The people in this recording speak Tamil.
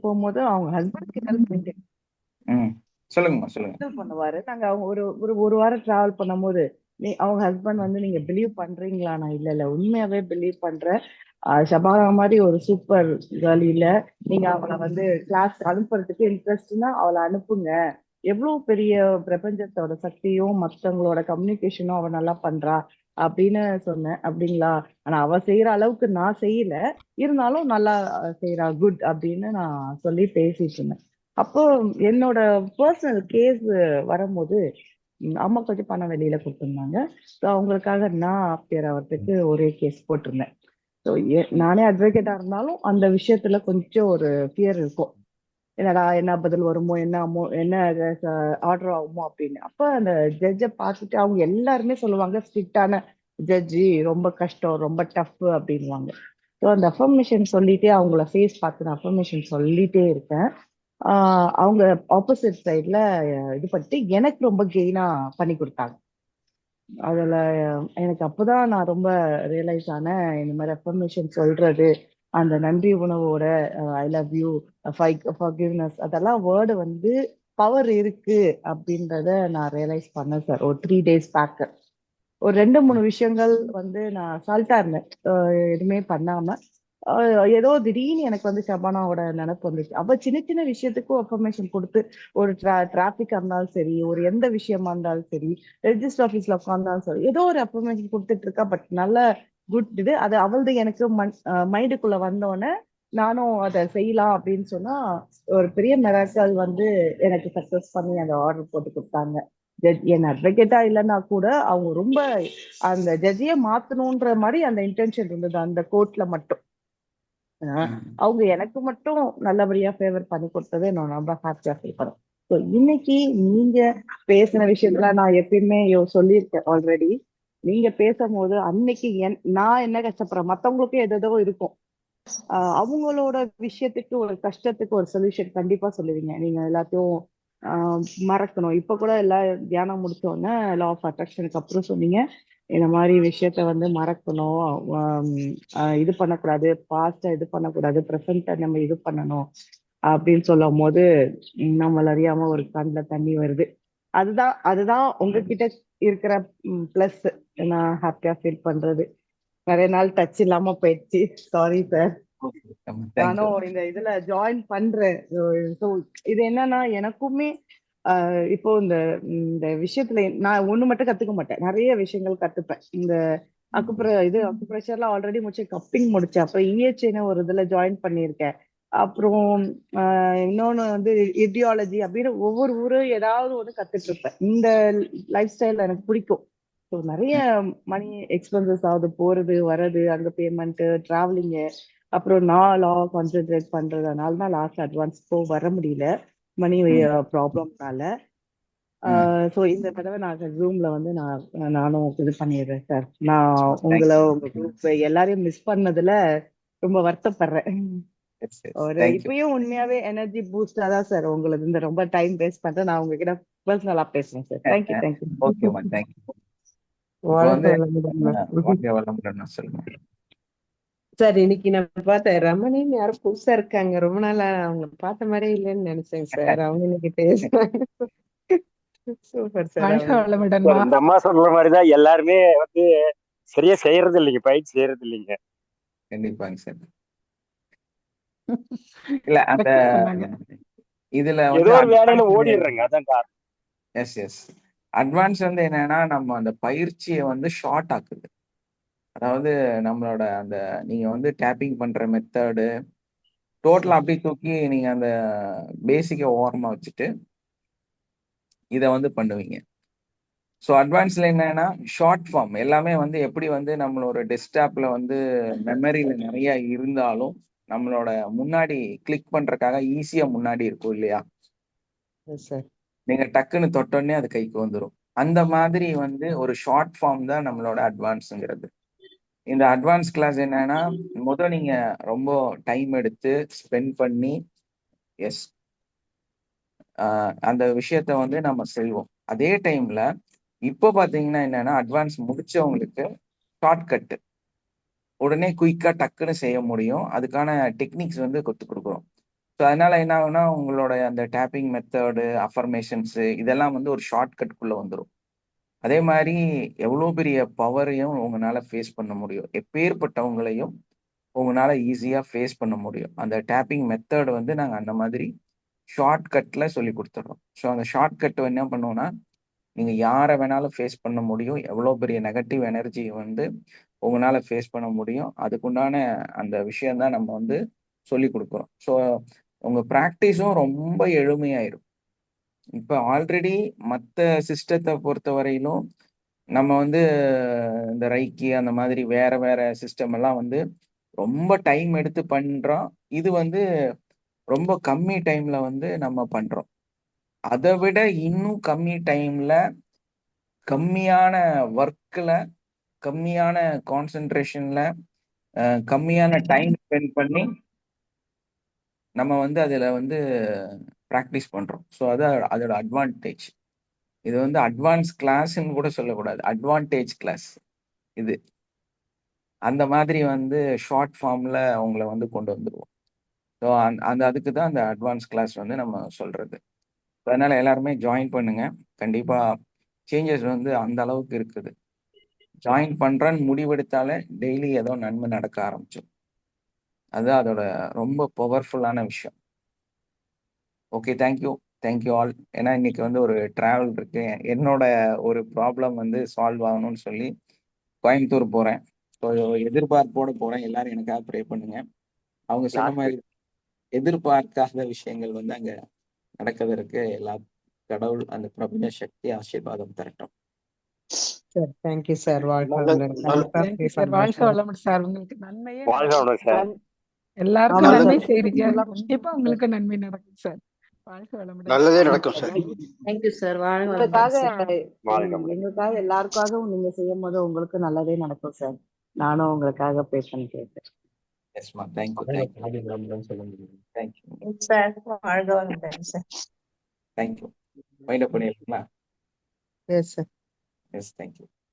போகும்போது அவங்க ஹஸ்பண்ட்க்கு ஹெல்ப் சொல்லுங்கம்மா சொல்லுங்க. பண்ணுவாரு. நாங்க அவங்க ஒரு ஒரு ஒரு வாரம் டிராவல் பண்ணும்போது நீ அவங்க ஹஸ்பண்ட் வந்து நீங்க பிலீவ் பண்றீங்களா? நான் இல்ல இல்ல. உண்மையாவே பிலீவ் பண்றேன். ஷபானா மாதிரி ஒரு சூப்பர் கேர்ள் இல்ல. நீங்க அவளை வந்து கிளாஸ் அனுப்புறதுக்கு இன்ட்ரெஸ்ட்னா அவளை அனுப்புங்க. எவ்வளவு பெரிய பிரபஞ்சத்தோட சக்தியும் மத்தவங்களோட கம்யூனிகேஷனும் அவ நல்லா பண்றா. அப்படின்னு சொன்னேன். அப்படிங்களா? ஆனா அவ செய்யற அளவுக்கு நான் செய்யல. இருந்தாலும் நல்லா செய்யறா குட் அப்படின்னு நான் சொல்லி பேசிட்டு இருந்தேன். அப்போ என்னோட பர்சனல் கேஸ் வரும்போது அம்மா கொஞ்சம் பணம் வெளியில கொடுத்துருந்தாங்க. ஸோ அவங்களுக்காக நான் அப்பியர் அவர்த்துக்கு ஒரே கேஸ் போட்டிருந்தேன். ஸோ நானே அட்வொகேட்டா இருந்தாலும் அந்த விஷயத்துல கொஞ்சம் ஒரு ஃபியர் இருக்கும். என்னடா என்ன பதில் வருமோ என்ன என்ன ஆர்டர் ஆகுமோ அப்படின்னு. அப்ப அந்த ஜட்ஜை பார்த்துட்டு அவங்க எல்லாருமே சொல்லுவாங்க ஸ்ட்ரிக்டான ஜட்ஜி ரொம்ப கஷ்டம் ரொம்ப டஃப் அப்படின்வாங்க ஸோ அந்த அஃபர்மேஷன் சொல்லிட்டே அவங்கள ஃபேஸ் பார்த்து நான் அஃபர்மேஷன் சொல்லிட்டே இருக்கேன். அவங்க ஆப்போசிட் சைட்ல இது பண்ணிட்டு எனக்கு ரொம்ப கெயினா பண்ணி கொடுத்தாங்க. அதுல எனக்கு அப்போதான் நான் ரொம்ப ரியலைஸ் ஆனேன் இந்த மாதிரி அஃபர்மேஷன் சொல்றது அந்த நன்றி உணவோட ஐ லவ் யூ ஃபர்கிவ்னஸ் அதெல்லாம் வேர்டு வந்து பவர் இருக்கு அப்படின்றத நான் ரியலைஸ் பண்ணேன் சார் ஒரு த்ரீ டேஸ் பேக்கு ஒரு ரெண்டு மூணு விஷயங்கள் வந்து நான் சால்ட்டா இருந்தேன். எதுவுமே பண்ணாம. ஏதோ திடீர்னு எனக்கு வந்து ஷபானாவோட நினைப்பு வந்துச்சு. அவ சின்ன சின்ன விஷயத்துக்கும் அஃபர்மேஷன் கொடுத்து ஒரு டிரா டிராஃபிக்கா இருந்தாலும் சரி ஒரு எந்த விஷயமா இருந்தாலும் சரி ரெஜிஸ்டர் ஆஃபீஸ்ல உட்காந்தாலும் சரி ஏதோ ஒரு அஃபர்மேஷன் கொடுத்துட்டு இருக்கா பட் நல்ல குட் இது அது அவளது எனக்கு மைண்டுக்குள்ள வந்தோடனே நானும் அதை செய்யலாம் அப்படின்னு சொன்னா ஒரு பெரிய மெராக்கல் வந்து எனக்கு சக்சஸ் பண்ணி அந்த ஆர்டர் போட்டு கொடுத்தாங்க. என் அட்வொகேட்டா இல்லைன்னா கூட அவங்க ரொம்ப அந்த ஜட்ஜியை மாத்தணுன்ற மாதிரி அந்த இன்டென்ஷன் இருந்தது அந்த கோர்ட்ல மட்டும். அவங்க எனக்கு மட்டும் நல்லபடியா ஃபேவர் பண்ணி கொடுத்தது நான் ரொம்ப ஹாப்பியா ஃபீல் பண்ணேன். ஸோ இன்னைக்கு நீங்க பேசின விஷயத்துல நான் எப்பயுமே சொல்லியிருக்கேன் ஆல்ரெடி நீங்க பேசும்போது அன்னைக்கு என் நான் என்ன கஷ்டப்படுறேன்? மத்தவங்களுக்கும் எதோ இருக்கும். அவங்களோட விஷயத்துக்கு ஒரு கஷ்டத்துக்கு ஒரு சொல்யூஷன் கண்டிப்பா சொல்லுவீங்க. நீங்க எல்லாத்தையும் ஆஹ் மறக்கணும். இப்ப கூட எல்லாம் தியானம் முடிச்சோடனே லா ஆஃப் அட்ராக்ஷனுக்கு அப்புறம் சொன்னீங்க. இந்த மாதிரி விஷயத்த வந்து மறக்கணும். இது பண்ணக்கூடாது. பாஸ்டா இது பண்ணக்கூடாது. ப்ரெசண்ட்டை நம்ம இது பண்ணணும். அப்படின்னு சொல்லும் போது உம், நம்மள அறியாம ஒரு கண்ணில் தண்ணி வருது. அதுதான் அதுதான் உங்ககிட்ட இருக்கிற பிளஸ் நான் ஹாப்பியா ஃபீல் பண்றது. நிறைய நாள் டச் இல்லாம போயிடுச்சு. சாரி சார் நானும் இந்த இதுல ஜாயின் பண்றேன் இது என்னன்னா எனக்குமே இப்போ இந்த இந்த விஷயத்துல நான் ஒண்ணு மட்டும் கத்துக்க மாட்டேன். நிறைய விஷயங்கள் கத்துப்பேன். இந்த அக்குப்ர இது அக்குப்ரெஷர்ல ஆல்ரெடி முடிச்சு கப்பிங் முடிச்சேன். அப்புறம் இஎச்ஏன்னு ஒரு இதுல ஜாயின் பண்ணியிருக்கேன். அப்புறம் இன்னொன்னு வந்து இடியாலஜி அப்படின்னு ஒவ்வொரு ஊரும் ஏதாவது ஒன்று கத்துட்டு இருப்பேன் இந்த லைஃப் ஸ்டைல் எனக்கு பிடிக்கும். ஸோ நிறைய மணி எக்ஸ்பென்சஸ் ஆகுது போறது வர்றது அங்க பேமெண்ட் டிராவலிங்கு அப்புறம் நான் லா கான்சென்ட்ரேட் பண்றதுனால தான் லாஸ்ட் அட்வான்ஸ் போ வர முடியல. மணி ப்ராப்ளம்னால ஸோ இந்த தடவை நான் ஜூம்ல வந்து நான் நானும் இது பண்ணிடுறேன் சார். நான் உங்களை உங்க குரூப் எல்லாரையும் மிஸ் பண்ணதுல ரொம்ப வருத்தப்படுறேன். ஒரு இப்பயும் உண்மையாவே எனர்ஜி பூஸ்டா தான் சார் உங்களுக்கு இந்த ரொம்ப டைம் வேஸ்ட் பண்றேன். நான் உங்ககிட்ட பர்சனலா பேசுறேன் sir thank you thank you ஓகேம்மா தேங்க்யூ சொல்லுங்க சார் இன்னைக்கு நான் பார்த்தேன் ரமணின்னு யாரும் புதுசா இருக்காங்க. ரொம்ப நாளா அவங்க பார்த்த மாதிரியே இல்லைன்னு நினைச்சேங்க சார் அவங்க இன்னைக்கு பேசுறாங்க சூப்பர் சார் இந்த அம்மா சொல்ற மாதிரிதான் எல்லாருமே வந்து சரியா செய்யறது இல்லைங்க பயிற்சி செய்யறது இல்லைங்க. கண்டிப்பாங்க சார் இல்ல அந்த இதுல ஏதோ ஒரு வேலையில ஓடிடுறேங்க அதான் காரணம். எஸ் எஸ் அட்வான்ஸ் வந்து என்னன்னா நம்ம அந்த பயிற்சியை வந்து ஷார்ட் ஆக்குது. அதாவது நம்மளோட அந்த நீங்க வந்து டேப்பிங் பண்ற மெத்தடு டோட்டலா அப்படி தூக்கி நீங்க அந்த பேசிக்கை ஓரமா வச்சுட்டு இதை வந்து பண்ணுவீங்க. ஸோ அட்வான்ஸ்ல என்னன்னா ஷார்ட் ஃபார்ம் எல்லாமே வந்து எப்படி வந்து நம்மளோட டெஸ்க்டாப்ல வந்து மெமரியில நிறைய இருந்தாலும் நம்மளோட முன்னாடி கிளிக் பண்றதுக்காக ஈஸியா முன்னாடி இருக்கும் இல்லையா? நீங்க டக்குன்னு தொட்டோடனே அது கைக்கு வந்துடும் அந்த மாதிரி வந்து ஒரு ஷார்ட் ஃபார்ம் தான் நம்மளோட அட்வான்ஸுங்கிறது இந்த அட்வான்ஸ் கிளாஸ் என்னன்னா முதல் நீங்க ரொம்ப டைம் எடுத்து ஸ்பெண்ட் பண்ணி எஸ் அந்த விஷயத்த வந்து நம்ம செய்வோம். அதே டைம்ல இப்போ பாத்தீங்கன்னா என்னன்னா அட்வான்ஸ் முடிச்சவங்களுக்கு ஷார்ட்கட்டு உடனே குயிக்காக டக்குன்னு செய்ய முடியும். அதுக்கான டெக்னிக்ஸ் வந்து கற்றுக் கொடுக்குறோம் ஸோ அதனால என்ன ஆகுனா உங்களோட அந்த டேப்பிங் மெத்தடு அஃபர்மேஷன்ஸு இதெல்லாம் வந்து ஒரு ஷார்ட்கட்குள்ளே வந்துடும் அதே மாதிரி எவ்வளோ பெரிய பவரையும் உங்களால் ஃபேஸ் பண்ண முடியும். எப்பேற்பட்டவங்களையும் உங்களால் ஈஸியாக ஃபேஸ் பண்ண முடியும். அந்த டேப்பிங் மெத்தட் வந்து நாங்கள் அந்த மாதிரி ஷார்ட்கட்டில் சொல்லி கொடுத்துட்றோம். ஸோ அந்த ஷார்ட்கட் என்ன பண்ணுவோம்னா நீங்கள் யாரை வேணாலும் ஃபேஸ் பண்ண முடியும். எவ்வளோ பெரிய நெகட்டிவ் எனர்ஜி வந்து உங்களால் ஃபேஸ் பண்ண முடியும். அதுக்குண்டான அந்த விஷயந்தான் நம்ம வந்து சொல்லி கொடுக்குறோம். ஸோ உங்கள் ப்ராக்டிஸும் ரொம்ப எளிமையாயிரும். இப்போ ஆல்ரெடி மற்ற சிஸ்டத்தை பொறுத்த வரையிலும் நம்ம வந்து இந்த ரைக்கி அந்த மாதிரி வேற வேற சிஸ்டம் எல்லாம் வந்து ரொம்ப டைம் எடுத்து பண்ணுறோம் இது வந்து ரொம்ப கம்மி டைம்ல வந்து நம்ம பண்றோம். அதை விட இன்னும் கம்மி டைம்ல கம்மியான ஒர்க்கில் கம்மியான கான்சென்ட்ரேஷன்ல கம்மியான டைம் ஸ்பெண்ட் பண்ணி நம்ம வந்து அதில் வந்து ப்ராக்டிஸ் பண்ணுறோம் ஸோ அது அதோட அட்வான்டேஜ் இது வந்து அட்வான்ஸ் கிளாஸ்ன்னு கூட சொல்லக்கூடாது. அட்வான்டேஜ் கிளாஸ் இது. அந்த மாதிரி வந்து ஷார்ட் ஃபார்ம்ல அவங்கள வந்து கொண்டு வந்துடுவோம் ஸோ அந் அந்த அதுக்கு தான் அந்த அட்வான்ஸ் கிளாஸ் வந்து நம்ம சொல்கிறது அதனால் எல்லாருமே ஜாயின் பண்ணுங்க. கண்டிப்பாக சேஞ்சஸ் வந்து அந்த அளவுக்கு இருக்குது. ஜாயின் பண்றேன்னு முடிவெடுத்தாலே டெய்லி ஏதோ நன்மை நடக்க ஆரம்பிச்சோம் அது அதோட ரொம்ப பவர்ஃபுல்லான விஷயம். ஓகே தேங்க்யூ தேங்க்யூ ஆல் ஏன்னா இன்னைக்கு வந்து ஒரு டிராவல் இருக்கு. என்னோட ஒரு ப்ராப்ளம் வந்து சால்வ் ஆகணும்னு சொல்லி கோயம்புத்தூர் போறேன். எதிர்பார்ப்போட போறேன். எல்லாரும் எனக்காக ப்ரே பண்ணுங்க. அவங்க சொன்ன மாதிரி எதிர்பார்க்காத விஷயங்கள் வந்து அங்க நடக்கிறதுக்கு எல்லா கடவுள் அந்த பிரபஞ்ச சக்தி ஆசீர்வாதம் தரட்டும். சார் தேங்க்யூ சார் வாழ்க சார் வாழ்க சார். வளமுடன். சார் உங்களுக்கு நன்மையே. வாழ்க வளமுடன் சார் எல்லாருக்கும். நன்மை செய்றீங்க கண்டிப்பா உங்களுக்கு நன்மை நடக்கும் சார் வாழ்க வளமுடன். நல்லதே நடக்கும் சார் தேங்க்யூ சார் வாழ்க வளமுடன். எங்களுக்காக எல்லாருக்காகவும் நீங்க செய்யும் போது உங்களுக்கு நல்லதே நடக்கும் சார் நானும் உங்களுக்காக ப்ரே பண்ணிக்கிறேன் எஸ்மா thank you thank you thank you sir வாழ்க வளமுடன் sir thank you wind up பண்ணிடலாங்களா yes sir yes thank you